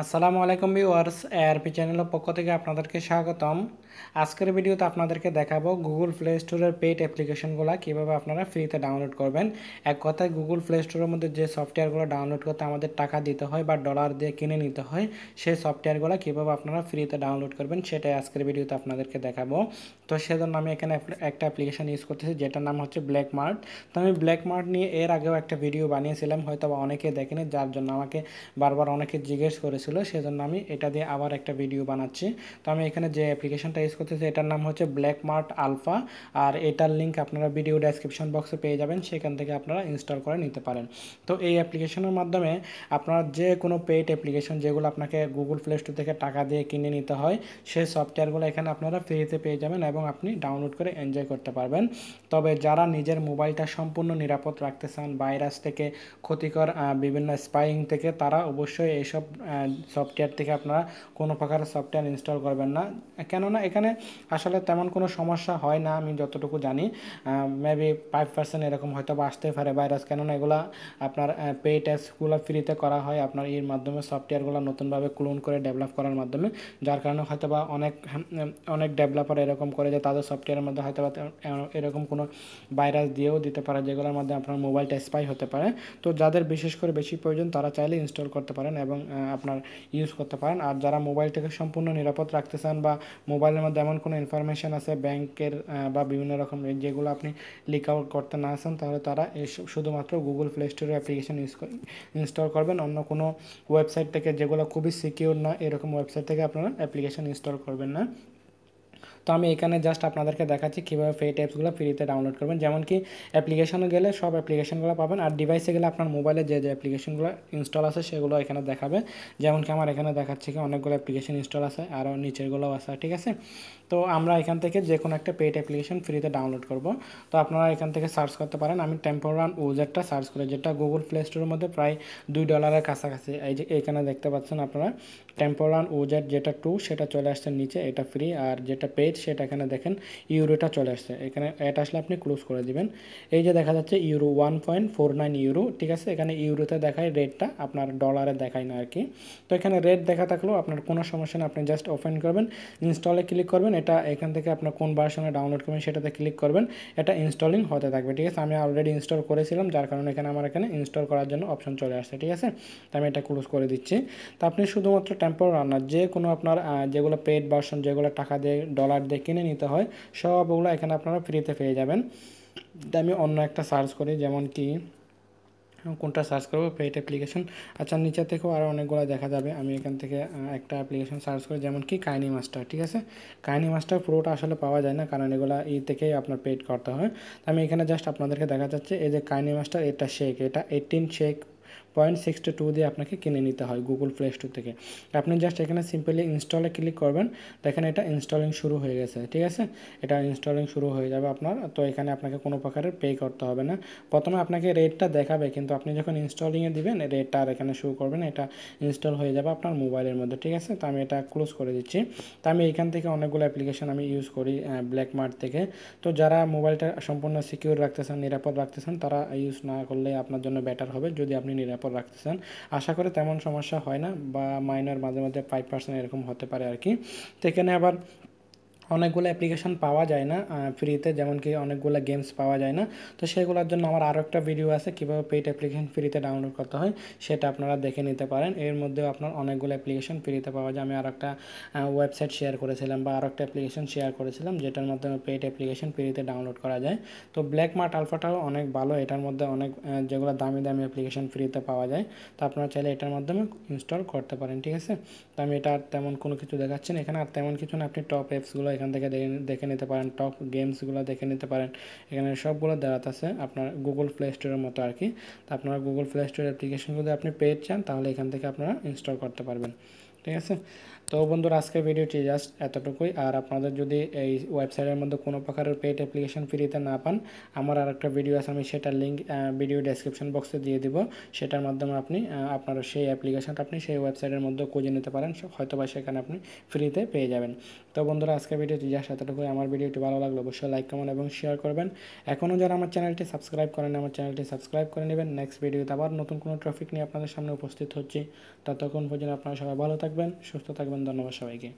আসসালামু আলাইকুম viewers ARP চ্যানেলের পক্ষ থেকে আপনাদেরকে স্বাগতম। আজকের ভিডিওতে আপনাদেরকে দেখাবো গুগল প্লে স্টোরের পেইড অ্যাপ্লিকেশনগুলো কীভাবে আপনারা ফ্রিতে ডাউনলোড করবেন। এক কথায় গুগল প্লে স্টোরের মধ্যে যে সফটওয়্যারগুলো ডাউনলোড করতে আমাদের টাকা দিতে হয় বা ডলার দিয়ে কিনে নিতে হয়, সেই সফটওয়্যারগুলো কীভাবে আপনারা ফ্রিতে ডাউনলোড করবেন সেটাই আজকের ভিডিওতে আপনাদেরকে দেখাবো। তো সেজন্য আমি এখানে একটা অ্যাপ্লিকেশন ইউজ করতেছি, যেটার নাম হচ্ছে ব্ল্যাক মার্ট তো আমি ব্ল্যাক মার্ট নিয়ে এর আগেও একটা ভিডিও বানিয়েছিলাম হয়তো অনেকে দেখেনি, যার জন্য আমাকে বারবার অনেকে জিজ্ঞেস করেছে। ছিল সেজন্য আমি এটা দিয়ে আবার একটা ভিডিও বানাচ্ছি। তো আমি এখানে যে অ্যাপ্লিকেশনটা ইউজ করতেছি, এটার নাম হচ্ছে ব্ল্যাক মার্ট আলফা আর এটার লিঙ্ক আপনারা ভিডিও ডেসক্রিপশন বক্সে পেয়ে যাবেন, সেখান থেকে আপনারা ইনস্টল করে নিতে পারেন। তো এই অ্যাপ্লিকেশনের মাধ্যমে আপনার যে কোনো পেইড অ্যাপ্লিকেশন যেগুলো আপনাকে গুগল প্লে স্টোর থেকে টাকা দিয়ে কিনে নিতে হয়, সেই সফটওয়্যারগুলো এখানে আপনারা ফ্রিতে পেয়ে যাবেন এবং আপনি ডাউনলোড করে এনজয় করতে পারবেন। তবে যারা নিজের মোবাইলটা সম্পূর্ণ নিরাপদ রাখতে চান ভাইরাস থেকে ক্ষতিকর বিভিন্ন স্পাইং থেকে, তারা অবশ্যই এইসব সফটওয়্যার থেকে আপনারা কোনো প্রকার সফটওয়্যার ইনস্টল করবেন না। কেননা এখানে আসলে তেমন কোনো সমস্যা হয় না, আমি যতটুকু জানি। মেবি ফাইভ পার্সেন্ট এরকম হয়তো বা আসতে পারে ভাইরাস কেননা এগুলো আপনার পে ট্যাক্সগুলো ফ্রিতে করা হয় আপনার এর মাধ্যমে সফটওয়্যারগুলো নতুনভাবে ক্লোন করে ডেভেলপ করার মাধ্যমে। যার কারণে হয়তো বা অনেক অনেক ডেভেলপার এরকম করে যে তাদের সফটওয়্যারের মধ্যে হয়তো বা এরকম কোনো ভাইরাস দিয়েও দিতে পারে, যেগুলোর মধ্যে আপনার মোবাইলটা স্পাই হতে পারে। তো যাদের বিশেষ করে বেশি প্রয়োজন তারা চাইলে ইনস্টল করতে পারেন এবং আপনার ইউজ করতে পারেন। আর যারা মোবাইলটাকে সম্পূর্ণ নিরাপদ রাখতে চান বা মোবাইলের মধ্যে এমন কোনো ইনফরমেশান আছে ব্যাংকের বা বিভিন্ন রকম যেগুলো আপনি লিক আউট করতে না চান, তাহলে তারা শুধুমাত্র গুগল প্লে স্টোরের অ্যাপ্লিকেশন ইউজ ইনস্টল করবেন। অন্য কোনো ওয়েবসাইট থেকে যেগুলো খুবই সিকিউর না, এরকম ওয়েবসাইট থেকে আপনারা অ্যাপ্লিকেশন ইনস্টল করবেন না। তো আমি এখানে জাস্ট আপনাদেরকে দেখাচ্ছি কীভাবে ফেট অ্যাপসগুলো ফ্রিতে ডাউনলোড করবেন। যেমন কি অ্যাপ্লিকেশনে গেলে সব অ্যাপ্লিকেশনগুলো পাবেন। আর ডিভাইসে গেলে আপনার মোবাইলে যে যে অ্যাপ্লিকেশনগুলো ইনস্টল আছে সেগুলো এখানে দেখাবে। যেমন কি আমার এখানে দেখাচ্ছে কি অনেকগুলো অ্যাপ্লিকেশন ইনস্টল আছে আরও নিচেরগুলোও আছে, ঠিক আছে? তো আমরা এখান থেকে যে কোনো একটা পেড অ্যাপ্লিকেশন ফ্রিতে ডাউনলোড করব। তো আপনারা এখান থেকে সার্চ করতে পারেন। আমি টেম্পোর রান উজারটা সার্চ করি, যেটা গুগল প্লে স্টোরের মধ্যে প্রায় দুই ডলারের কাছাকাছি। এই যে এখানে দেখতে পাচ্ছেন আপনারা টেম্পোর রান উজার যেটা টু সেটা চলে আসছে নিচে, এটা ফ্রি আর যেটা পেড সেটা এখানে দেখেন ইউরোটা চলে আসছে। এখানে এটা আসলে আপনি ক্লোজ করে দিবেন। এই যে দেখা যাচ্ছে euro one point four nine euro ঠিক আছে? এখানে ইউরোতে দেখায় রেটটা আপনার ডলারে দেখায় না আর কি তো এখানে রেট দেখা থাকলেও আপনার কোনো সমস্যা নেই, আপনি জাস্ট ওপেন করবেন ইনস্টলে ক্লিক করবেন, এটা এখান থেকে আপনার কোন ভার্সনে ডাউনলোড করবেন সেটাতে ক্লিক করবেন, এটা ইনস্টলিং হতে থাকবে, ঠিক আছে? আমি অলরেডি ইনস্টল করেছিলাম, যার কারণে এখানে আমার এখানে ইনস্টল করার জন্য অপশন চলে আসছে, ঠিক আছে? তো আমি এটা ক্লোজ করে দিচ্ছি। তো আপনি শুধুমাত্র টেম্পোর রান্নার যে কোনো আপনার যেগুলো পেড ভার্সন যেগুলো টাকা দিয়ে ডলার দিয়ে কিনে নিতে হয়। সবগুলো এখানে আপনারা ফ্রিতে পেয়ে যাবেন। আমি অন্য একটা সার্চ করি, যেমন কি, কোনটা সার্চ করব? পেইড অ্যাপ্লিকেশন আচ্ছা নিচে থেকেও আরও অনেকগুলো দেখা যাবে। আমি এখান থেকে একটা অ্যাপ্লিকেশন সার্চ করি, যেমন কি কাইনি মাস্টার, ঠিক আছে? কাইনি মাস্টার পুরোটা আসলে পাওয়া যায় না, কারণ এগুলো এই থেকেই আপনার পেড করতে হয়। আমি এখানে জাস্ট আপনাদেরকে দেখা যাচ্ছে, এই যে কাইনি মাস্টার, এটা শেক এটা এইটিন শেক পয়েন্ট সিক্সটি টু দিয়ে আপনাকে কিনে নিতে হয় গুগল প্লে স্টোর থেকে। আপনি জাস্ট এখানে সিম্পলি ইনস্টলে ক্লিক করবেন, দেখেন এটা ইনস্টলিং শুরু হয়ে গেছে, ঠিক আছে? এটা ইনস্টলিং শুরু হয়ে যাবে আপনার, তো এখানে আপনাকে কোনো প্রকারের পে করতে হবে না। প্রথমে আপনাকে রেটটা দেখাবে, কিন্তু আপনি যখন ইনস্টলিংয়ে দিবেন রেটটা আর এখানে শুরু করবেন, এটা ইনস্টল হয়ে যাবে আপনার মোবাইলের মধ্যে, ঠিক আছে? তো আমি এটা ক্লোজ করে দিচ্ছি। তো আমি এখান থেকে অনেকগুলো অ্যাপ্লিকেশন আমি ইউজ করি ব্ল্যাক মার্ট থেকে। তো যারা মোবাইলটা সম্পূর্ণ সিকিউর রাখতেছেন নিরাপদ রাখতেছেন তারা ইউজ না করলে আপনার জন্য বেটার হবে, যদি আপনি নিরাপদ নিরাপদ রাখতেছেন। আশা করে তেমন সমস্যা হয় না বা মাইনার মাঝে মাঝে ফাইভ পার্সেন্ট এরকম হতে পারে আর কি তো এখানে আবার অনেকগুলো অ্যাপ্লিকেশন পাওয়া যায় না ফ্রিতে যেমন কি অনেকগুলো গেমস পাওয়া যায় না। তো সেগুলোর জন্য আমার আরও একটা ভিডিও আছে, কীভাবে পেইড অ্যাপ্লিকেশান ফ্রিতে ডাউনলোড করতে হয়, সেটা আপনারা দেখে নিতে পারেন। এর মধ্যেও আপনার অনেকগুলো অ্যাপ্লিকেশান ফ্রিতে পাওয়া যায়। আমি আর একটা ওয়েবসাইট শেয়ার করেছিলাম বা আর একটা অ্যাপ্লিকেশন শেয়ার করেছিলাম, যেটার মাধ্যমে পেইড অ্যাপ্লিকেশন ফ্রিতে ডাউনলোড করা যায়। তো ব্ল্যাক মার্ট আলফাটাও অনেক ভালো, এটার মধ্যে অনেক যেগুলো দামি দামি অ্যাপ্লিকেশন ফ্রিতে পাওয়া যায়। তো আপনারা চাইলে এটার মাধ্যমে ইনস্টল করতে পারেন, ঠিক আছে? তো আমি এটা আর তেমন কোনো কিছু দেখাচ্ছেন এখানে আর তেমন কিছু না, আপনি টপ অ্যাপসগুলো এখান থেকে দেখে নিতে পারেন টপ গেমসগুলো দেখে নিতে পারেন। এখানে সবগুলো দেওয়া আছে আপনার গুগল প্লে স্টোরের মতো আর কি। তো আপনারা গুগল প্লে স্টোর অ্যাপ্লিকেশন যদি আপনি পেয়ে চান, তাহলে এখান থেকে আপনারা ইনস্টল করতে পারবেন। ঠিক আছে? তো বন্ধুরা, আজকের ভিডিওটি জাস্ট এতটুকুই। আর আপনাদের যদি এই ওয়েবসাইটের মধ্যে কোনো প্রকারের পেড অ্যাপ্লিকেশন ফ্রিতে না পান, আমার আর একটা ভিডিও আছে, আমি সেটার লিঙ্ক ভিডিও ডেসক্রিপশন বক্সে দিয়ে দিব। সেটার মাধ্যমে আপনি আপনার সেই অ্যাপ্লিকেশনটা আপনি সেই ওয়েবসাইটের মধ্যে খুঁজে নিতে পারেন হয়তো বা সেখানে আপনি ফ্রিতে পেয়ে যাবেন। তো বন্ধুরা, আজকের ভিডিওটি জাস্ট এতটুকুই। আমার ভিডিওটি ভালো লাগল অবশ্যই লাইক কমেন্ট এবং শেয়ার করবেন। এখনও যারা আমার চ্যানেলটি সাবস্ক্রাইব করেন আমার চ্যানেলটি সাবস্ক্রাইব করে নেবেন। নেক্সট ভিডিওতে আবার নতুন কোনো ট্রফিক নিয়ে আপনাদের সামনে উপস্থিত হচ্ছি। ততক্ষণ পর্যন্ত আপনারা সবাই ভালো থাকবেন, সুস্থ থাকবেন। ধন্যবাদ সবাইকে।